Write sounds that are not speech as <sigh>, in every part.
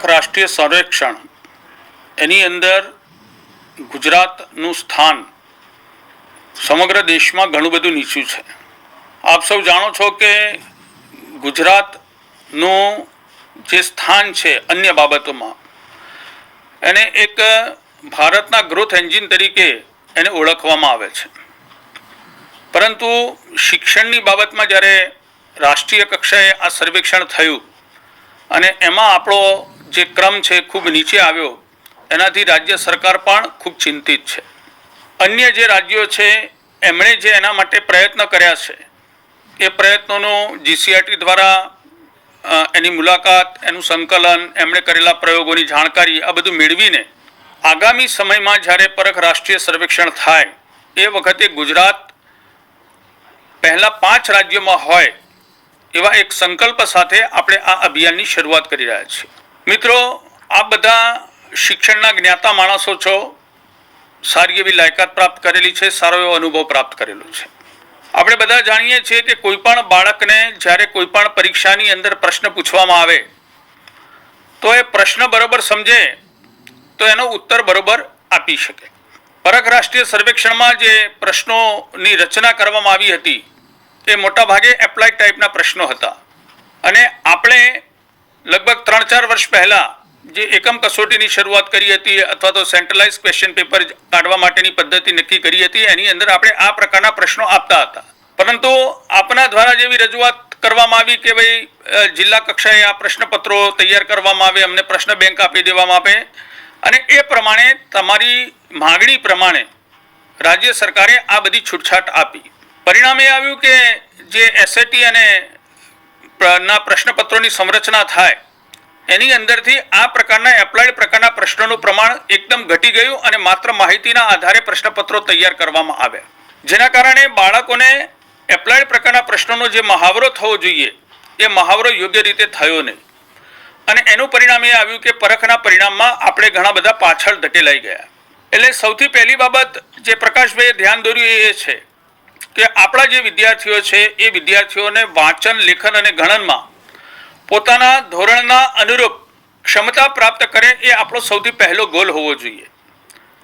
પરખ રાષ્ટ્રીય સર્વેક્ષણ. એની અંદર ગુજરાતનું સ્થાન સમગ્ર દેશમાં ઘણું બધું નીચું છે. આપ સૌ જાણો છો કે ગુજરાતનું જે સ્થાન છે અન્ય બાબતોમાં, એને એક ભારતના ગ્રોથ એન્જિન તરીકે એને ઓળખવામાં આવે છે. પરંતુ શિક્ષણની બાબતમાં જ્યારે રાષ્ટ્રીય કક્ષાએ આ સર્વેક્ષણ થયું અને એમાં આપણો જે ક્રમ છે ખૂબ નીચે આવ્યો, એનાથી રાજ્ય સરકાર પણ ખૂબ ચિંતિત છે. અન્ય જે રાજ્યો છે, એમણે જે એના માટે પ્રયત્ન કર્યા છે, એ પ્રયત્નોનો જીસીઆરટી દ્વારા એની મુલાકાત, એનું સંકલન, એમણે કરેલા પ્રયોગોની જાણકારી, આ બધું મેળવીને આગામી સમયમાં જ્યારે પરખ રાષ્ટ્રીય સર્વેક્ષણ થાય, એ વખતે ગુજરાત પહેલાં પાંચ રાજ્યોમાં હોય, એવા એક સંકલ્પ સાથે આપણે આ અભિયાનની શરૂઆત કરી રહ્યા છીએ. મિત્રો, આ બધા શિક્ષણના જ્ઞાતા માણસો છો. સારી એવી લાયકાત પ્રાપ્ત કરેલી છે, સારો એવો અનુભવ પ્રાપ્ત કરેલો છે. આપણે બધા જાણીએ છીએ કે કોઈ પણ બાળકને જ્યારે કોઈ પણ પરીક્ષાની અંદર પ્રશ્ન પૂછવામાં આવે, તો એ પ્રશ્ન બરોબર સમજે, તો એનો ઉત્તર બરોબર આપી શકે. પરખ રાષ્ટ્રીય સર્વેક્ષણમાં જે પ્રશ્નોની રચના કરવામાં આવી હતી એ મોટાભાગે એપ્લાય ટાઈપના પ્રશ્નો હતા. અને આપણે લગભગ ત્રણ ચાર વર્ષ પહેલા જે એકમ કસોટીની શરૂઆત કરી હતી અથવા તો સેન્ટ્રલાઇઝ ક્વેશ્ચન પેપર કાઢવા માટેની પદ્ધતિ નક્કી કરી હતી, એની અંદર આપણે આ પ્રકારના પ્રશ્નો આપતા હતા. પરંતુ આપના દ્વારા જેવી રજૂઆત કરવામાં આવી કે ભાઈ જિલ્લા કક્ષાએ આ પ્રશ્નપત્રો તૈયાર કરવામાં આવે, અમને પ્રશ્ન બેંક આપી દેવામાં આવે, અને એ પ્રમાણે તમારી માગણી પ્રમાણે રાજ્ય સરકારે આ બધી છૂટછાટ આપી. પરિણામે એ આવ્યું કે જે એસએટી અને ના પ્રશ્નપત્રોની સંરચના થાય. એની અંદરથી આ પ્રકારના એપ્લાઇડ પ્રકારના પ્રશ્નોનું પ્રમાણ એકદમ ઘટી ગયું અને માત્ર માહિતીના આધારે પ્રશ્નપત્રો તૈયાર કરવામાં આવ્યા. જેના કારણે બાળકોને એપ્લાઇડ પ્રકારના પ્રશ્નોનો જે મહાવરો થવો જોઈએ, એ મહાવરો યોગ્ય રીતે થયો નહીં. અને એનું પરિણામ એ આવ્યું કે પરખના પરિણામમાં આપણે ઘણા બધા પાછળ ધકેલાઈ ગયા. એટલે સૌથી પહેલી બાબત જે પ્રકાશભાઈએ ધ્યાન દોર્યું એ છે કે આપણા જે વિદ્યાર્થીઓ છે, એ વિદ્યાર્થીઓને વાંચન, લેખન અને ગણનમાં પોતાના ધોરણના અનુરૂપ ક્ષમતા પ્રાપ્ત કરે એ આપણો સૌથી પહેલો ગોલ હોવો જોઈએ.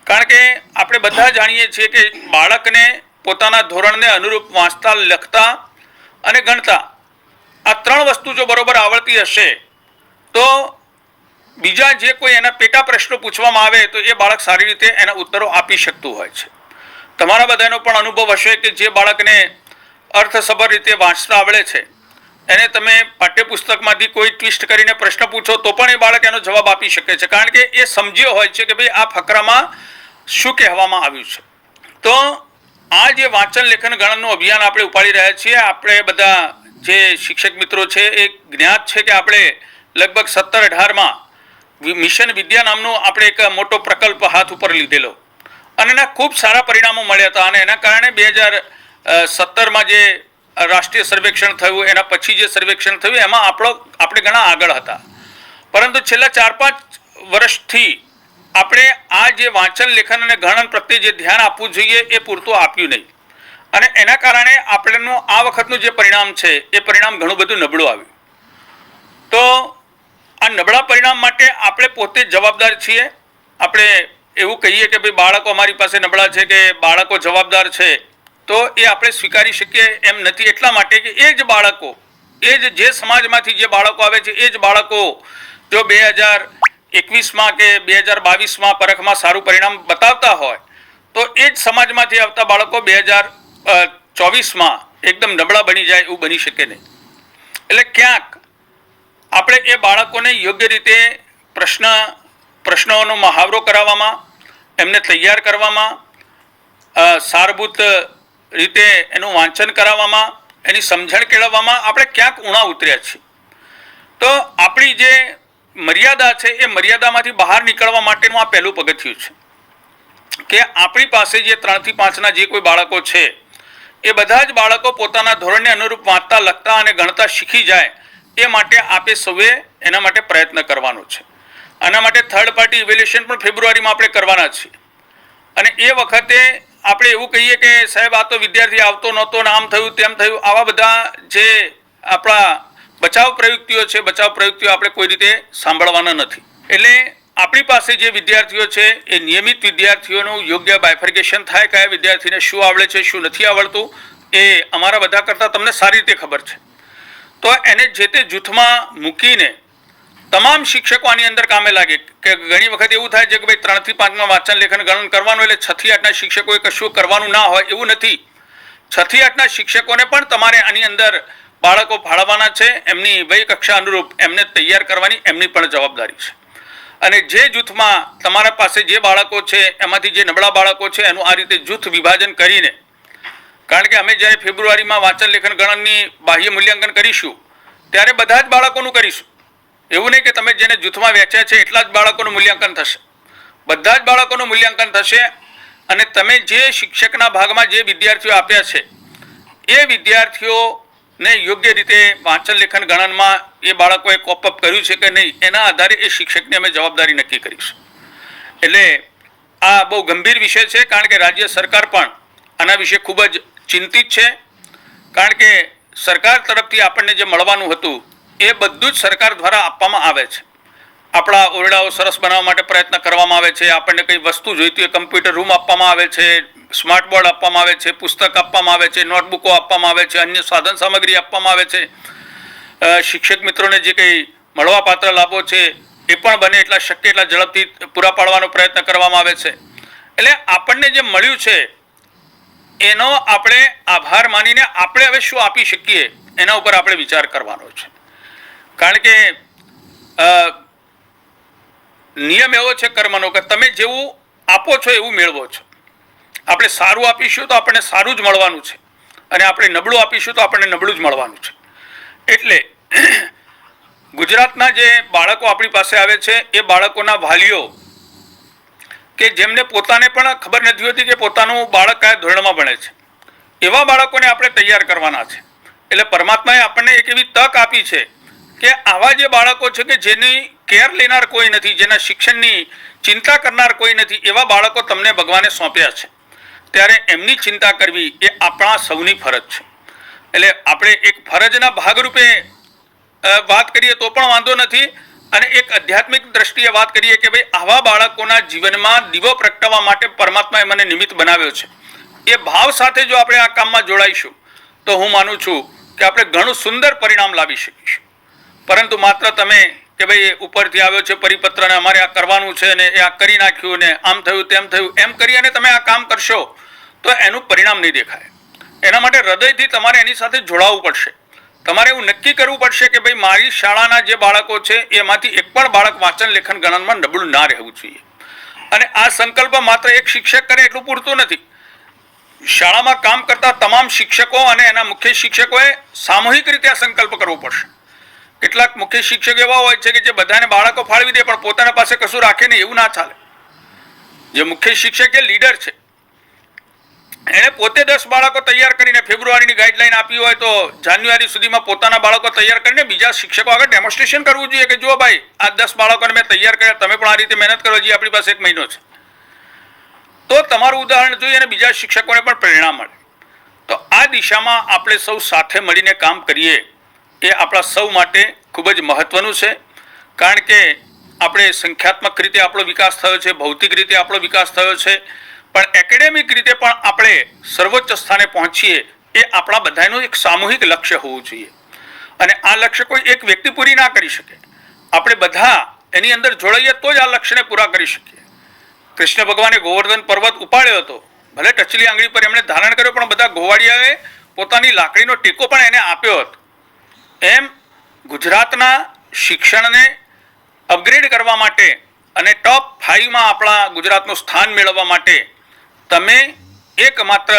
કારણ કે આપણે બધા જાણીએ છીએ કે બાળકને પોતાના ધોરણને અનુરૂપ વાંચતા, લખતા અને ગણતા આ ત્રણ વસ્તુ જો બરોબર આવડતી હશે, તો બીજા જે કોઈ એના પેટા પ્રશ્નો પૂછવામાં આવે તો એ બાળક સારી રીતે એના ઉત્તરો આપી શકતું હોય છે. તમારા બધાનો પણ અનુભવ હશે કે જે બાળકને અર્થસભર રીતે વાંચતા આવડે છે. એને તમે પાઠ્યપુસ્તકમાંથી કોઈ ટ્વિસ્ટ કરીને પ્રશ્ન પૂછો તો પણ એ બાળક એનો જવાબ આપી શકે છે. કારણ કે એ સમજ્યો હોય છે કે ભાઈ આ ફકરામાં શું કહેવામાં આવ્યું છે. તો આ જે વાંચન લેખન ગણનનું અભિયાન આપણે ઉપાડી રહ્યા છીએ. આપણે બધા જે શિક્ષક મિત્રો છે એ જ્ઞાત છે કે આપણે લગભગ સત્તર અઢારમાં મિશન વિદ્યા નામનો આપણે એક મોટો પ્રકલ્પ હાથ ઉપર લીધેલો. અને એના ખૂબ સારા પરિણામો મળ્યા હતા. અને એના કારણે બે હજાર સત્તરમાં જે રાષ્ટ્રીય સર્વેક્ષણ થયું, એના પછી જે સર્વેક્ષણ થયું, એમાં આપણો, આપણે ઘણા આગળ હતા. પરંતુ છેલ્લા ચાર પાંચ વર્ષથી આપણે આ જે વાંચન, લેખન અને ગણન પ્રત્યે જે ધ્યાન આપવું જોઈએ, એ પૂરતું આપ્યું નહીં. અને એના કારણે આપણનું આ વખતનું જે પરિણામ છે, એ પરિણામ ઘણું બધું નબળું આવ્યું. તો આ નબળા પરિણામ માટે આપણે પોતે જવાબદાર છીએ. આપણે એવું કહીએ કે ભાઈ, બાળકો અમારી પાસે નબળા છે કે બાળકો જવાબદાર છે, તો એ આપણે સ્વીકારી શકીએ એમ નથી. એટલા માટે કે એ જ બાળકો, એ જ જે સમાજમાંથી જે બાળકો આવે છે, એ જ બાળકો જો બે હજાર એકવીસમાં કે બે હજાર બાવીસમાં પરખમાં સારું પરિણામ બતાવતા હોય, તો એ જ સમાજમાંથી આવતા બાળકો બે હજાર ચોવીસમાં એકદમ નબળા બની જાય એવું બની શકે નહીં. એટલે ક્યાંક આપણે એ બાળકોને યોગ્ય રીતે પ્રશ્ન, પ્રશ્નોનો મહાવરો કરાવવામાં એમને તૈયાર કરવામાં સારભૂત રીતે એનું વાંચન કરાવવામાં, એની સમજણ કેળવવામાં આપણે ક્યાંક ઉણા ઉતર્યા છીએ. તો આપણી જે મર્યાદા છે એ મર્યાદામાંથી બહાર નીકળવા માટેનું આ પહેલું પગથિયું છે. કે આપણી પાસે જે ત્રણથી પાંચના જે કોઈ બાળકો છે, એ બધા જ બાળકો પોતાના ધોરણને અનુરૂપ વાંચતા, લખતા અને ગણતા શીખી જાય, એ માટે આપે સૌએ એના માટે પ્રયત્ન કરવાનો છે. આના માટે થર્ડ પાર્ટી ઇવેલ્યુએશન પણ ફેબ્રુઆરીમાં આપણે કરવાના છીએ. અને એ વખતે આપણે એવું કહીએ કે સાહેબ, આ તો વિદ્યાર્થી આવતો નહોતો ને આમ થયું, તેમ થયું, આવા બધા જે આપણા બચાવ પ્રયુક્તિઓ છે, બચાવ પ્રયુક્તિઓ આપણે કોઈ રીતે સાંભળવાના નથી. એટલે આપણી પાસે જે વિદ્યાર્થીઓ છે, એ નિયમિત વિદ્યાર્થીઓનું યોગ્ય બાયફર્ગેશન થાય, કયા વિદ્યાર્થીને શું આવડે છે, શું નથી આવડતું, એ અમારા બધા કરતાં તમને સારી રીતે ખબર છે. તો એને જે તે જૂથમાં મૂકીને તમામ શિક્ષકો આની અંદર કામે લાગે કે ઘણી વખત એવું થાય છે કે ભાઈ ત્રણથી પાંચમાં વાંચન લેખન ગણન કરવાનું એટલે છ થી આઠના શિક્ષકોએ કશું કરવાનું ના હોય, એવું નથી. છ થી આઠના શિક્ષકોને પણ તમારે આની અંદર બાળકો ફાળવવાના છે, એમની વય કક્ષા અનુરૂપ એમને તૈયાર કરવાની એમની પણ જવાબદારી છે. અને જે જૂથમાં તમારા પાસે જે બાળકો છે, એમાંથી જે નબળા બાળકો છે, એનું આ રીતે જૂથ વિભાજન કરીને, કારણ કે અમે જ્યારે ફેબ્રુઆરીમાં વાંચન લેખન ગણનની બાહ્ય મૂલ્યાંકન કરીશું, ત્યારે બધા જ બાળકોનું કરીશું. એવું નહીં કે તમે જેને જૂથમાં વેચ્યા છે એટલા જ બાળકોનું મૂલ્યાંકન થશે. બધા જ બાળકોનું મૂલ્યાંકન થશે અને તમે જે શિક્ષકના ભાગમાં જે વિદ્યાર્થીઓ આપ્યા છે, એ વિદ્યાર્થીઓને યોગ્ય રીતે વાંચન લેખન ગણનમાં એ બાળકોએ કોપઅપ કર્યું છે કે નહીં, એના આધારે એ શિક્ષકની અમે જવાબદારી નક્કી કરીશું એટલે આ બહુ ગંભીર વિષય છે, કારણ કે રાજ્ય સરકાર પણ આના વિશે ખૂબ જ ચિંતિત છે. કારણ કે સરકાર તરફથી આપણને જે મળવાનું હતું એ બધું જ સરકાર દ્વારા આપવામાં આવે છે. આપણા ઓરડાઓ સરસ બનાવવા માટે પ્રયત્ન કરવામાં આવે છે. આપણને કંઈ વસ્તુ જોઈતી હોય, કમ્પ્યુટર રૂમ આપવામાં આવે છે, સ્માર્ટ બોર્ડ આપવામાં આવે છે, પુસ્તક આપવામાં આવે છે, નોટબુકો આપવામાં આવે છે, અન્ય સાધન સામગ્રી આપવામાં આવે છે. શિક્ષક મિત્રોને જે કંઈ મળવાપાત્ર લાભો છે, એ પણ બને એટલા શક્ય એટલા ઝડપથી પૂરા પાડવાનો પ્રયત્ન કરવામાં આવે છે. એટલે આપણને જે મળ્યું છે, એનો આપણે આભાર માનીને આપણે હવે શું આપી શકીએ, એના ઉપર આપણે વિચાર કરવાનો છે. કારણ કે નિયમ એવો છે કર્મનો કે તમે જેવું આપો છો એવું મેળવો છો. આપણે સારું આપીશું તો આપણને સારું જ મળવાનું છે. અને આપણે નબળું આપીશું તો આપણને નબળું જ મળવાનું છે. એટલે <clears throat> ગુજરાતના જે બાળકો આપણી પાસે આવે છે, એ બાળકોના વાલીઓ કે જેમને પોતાને પણ ખબર નથી હોતી કે પોતાનું બાળક કયા ધોરણમાં ભણે છે. એવા બાળકોને આપણે તૈયાર કરવાના છે. એટલે પરમાત્માએ આપણને એક એવી તક આપી છે કે આવા જે બાળકો છે કે જેની કેર લેનાર કોઈ નથી, જેના શિક્ષણની ચિંતા કરનાર કોઈ નથી, એવા બાળકો તમને ભગવાને સોંપ્યા છે. ત્યારે એમની ચિંતા કરવી એ આપણા સૌની ફરજ છે. એટલે આપણે એક ફરજના ભાગરૂપે વાત કરીએ તો પણ વાંધો નથી. અને એક આધ્યાત્મિક દ્રષ્ટિએ વાત કરીએ કે ભાઈ, આવા બાળકોના જીવનમાં દીવો પ્રગટાવવા માટે પરમાત્માએ મને નિમિત્ત બનાવ્યો છે. એ ભાવ સાથે જો આપણે આ કામમાં જોડાઈશું, તો હું માનું છું કે આપણે ઘણું સુંદર પરિણામ લાવી શકીશું. પરંતુ માત્ર તમે કે ભાઈ ઉપરથી આવ્યો છે પરિપત્ર ને અમારે આ કરવાનું છે ને એ આ કરી નાખ્યું ને આમ થયું, તેમ થયું, એમ કરી અને તમે આ કામ કરશો, તો એનું પરિણામ નહીં દેખાય. એના માટે હૃદયથી તમારે એની સાથે જોડાવવું પડશે. તમારે એવું નક્કી કરવું પડશે કે ભાઈ મારી શાળાના જે બાળકો છે, એમાંથી એક પણ બાળક વાંચન લેખન ગણનમાં નબળું ના રહેવું જોઈએ. અને આ સંકલ્પ માત્ર એક શિક્ષક કરે એટલું પૂરતું નથી. શાળામાં કામ કરતા તમામ શિક્ષકો અને એના મુખ્ય શિક્ષકોએ સામૂહિક રીતે આ સંકલ્પ કરવો પડશે. કેટલાક મુખ્ય શિક્ષક એવા હોય છે કે જે બધાને બાળકો ફાળવી દે, પણ પોતાના પાસે કશું રાખે નહીં, એવું ના ચાલે. જે મુખ્ય શિક્ષક એ લીડર છે. એણે પોતે દસ બાળકો તૈયાર કરીને ફેબ્રુઆરીની ગાઈડલાઈન આપી હોય તો જાન્યુઆરી સુધીમાં પોતાના બાળકો તૈયાર કરીને બીજા શિક્ષકો આગળ ડેમોન્સ્ટ્રેશન કરવું જોઈએ કે જુઓ ભાઈ આ દસ બાળકોને મેં તૈયાર કર્યા, તમે પણ આ રીતે મહેનત કરો જે આપણી પાસે એક મહિનો છે. તો તમારું ઉદાહરણ જોઈએ અને બીજા શિક્ષકોને પણ પ્રેરણા મળે. તો આ દિશામાં આપણે સૌ સાથે મળીને કામ કરીએ. એ આપણા સૌ માટે ખૂબ જ મહત્ત્વનું છે. કારણ કે આપણે સંખ્યાત્મક રીતે આપણો વિકાસ થયો છે, ભૌતિક રીતે આપણો વિકાસ થયો છે, પણ એકેડેમિક રીતે પણ આપણે સર્વોચ્ચ સ્થાને પહોંચીએ એ આપણા બધાનું એક સામૂહિક લક્ષ્ય હોવું જોઈએ. અને આ લક્ષ્ય કોઈ એક વ્યક્તિ પૂરી ના કરી શકે. આપણે બધા એની અંદર જોડાઈએ તો જ આ લક્ષ્યને પૂરા કરી શકીએ. કૃષ્ણ ભગવાને ગોવર્ધન પર્વત ઉપાડ્યો હતો. ભલે ટચલી આંગળી પર એમણે ધારણ કર્યો, પણ બધા ગોવાળિયાએ પોતાની લાકડીનો ટેકો પણ એને આપ્યો હતો. એમ ગુજરાતના શિક્ષણને અપગ્રેડ કરવા માટે અને ટોપ ફાઇવમાં આપણા ગુજરાતનું સ્થાન મેળવવા માટે તમે એકમાત્ર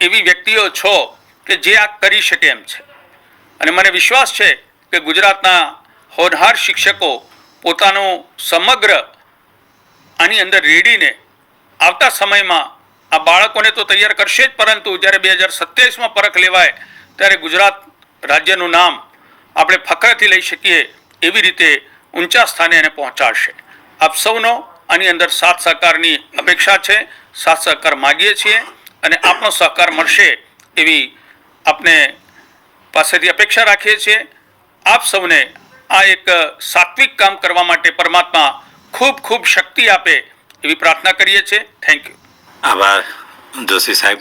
એવી વ્યક્તિઓ છો કે જે આ કરી શકે એમ છે. અને મને વિશ્વાસ છે કે ગુજરાતના હોનહાર શિક્ષકો પોતાનું સમગ્ર આની અંદર રેડીને આવતા સમયમાં આ બાળકોને તો તૈયાર કરશે જ, પરંતુ જ્યારે બે હજાર સત્યાવીસમાં પરખ લેવાય, ત્યારે ગુજરાત રાજ્યનું નામ આપણે ફખરથી લઈ શકીએ એવી રીતે ઊંચા સ્થાને એને પહોંચાડશે. આપ સૌનો આની અંદર સાથ સહકારની અપેક્ષા છે, સાથ સહકાર માગીએ છીએ અને આપનો સહકાર મળશે એવી આપને પાસેથી અપેક્ષા રાખીએ છીએ. આપ સૌને આ એક સાત્વિક કામ કરવા માટે પરમાત્મા ખૂબ ખૂબ શક્તિ આપે એવી પ્રાર્થના કરીએ છીએ. થેન્ક યુ આભાર. જોશી સાહેબ.